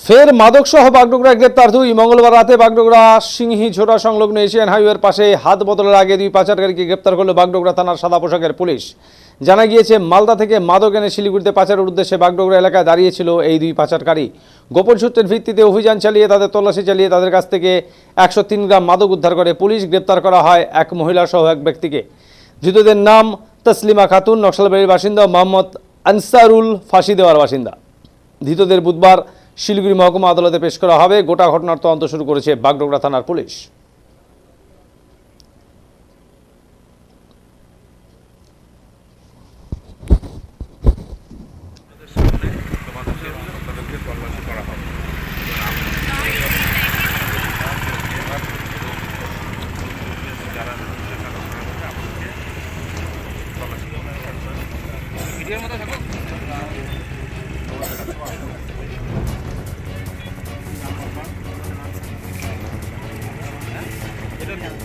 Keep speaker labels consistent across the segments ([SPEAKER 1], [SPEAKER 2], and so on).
[SPEAKER 1] ফের মাদকসহ বাগডোগরা গ্রেপ্তার। দুই মঙ্গলবার রাতে বাগডোগরা সিংহি ঝোড়া সংলগ্ন এশিয়ান হাইওয়ের পাশে হাত বদলের আগে দুই পাচারকারীকে গ্রেপ্তার করল বাগডোগরা থানার সাদা পোশাকের পুলিশ। জানা গিয়েছে, মালদা থেকে মাদক এনে শিলিগুড়িতে পাচারের উদ্দেশ্যে বাগডোগরা এলাকায় দাঁড়িয়েছিল এই দুই পাচারকারী। গোপন সূত্রের ভিত্তিতে অভিযান চালিয়ে তাদের তল্লাশি চালিয়ে তাদের কাছ থেকে একশো তিন গ্রাম মাদক উদ্ধার করে পুলিশ গ্রেপ্তার করা হয় এক মহিলা সহ এক ব্যক্তিকে। ধৃতদের নাম তসলিমা খাতুন, নকশালবাড়ির বাসিন্দা মোহাম্মদ আনসারুল ফাঁসি দেওয়ার বাসিন্দা। ধৃতদের বুধবার শিলিগুড়ি মহকুমা আদালতে পেশ করা হবে। গোটা ঘটনার তদন্ত শুরু করেছে বাগডোগরা থানার পুলিশ।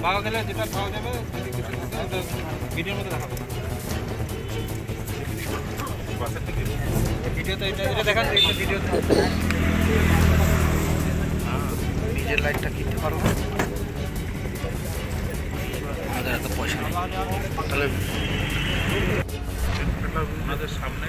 [SPEAKER 2] পাওয়া গেলে যেটা পাওয়া যাবে ভিডিওর মধ্যে দেখাবো। ভিডিওতে এটা এটা দেখান এটা ভিডিও নিজের লাইটটা কিনতে পারব আমাদের এত পয়সা নেই। তাহলে ওনাদের সামনে।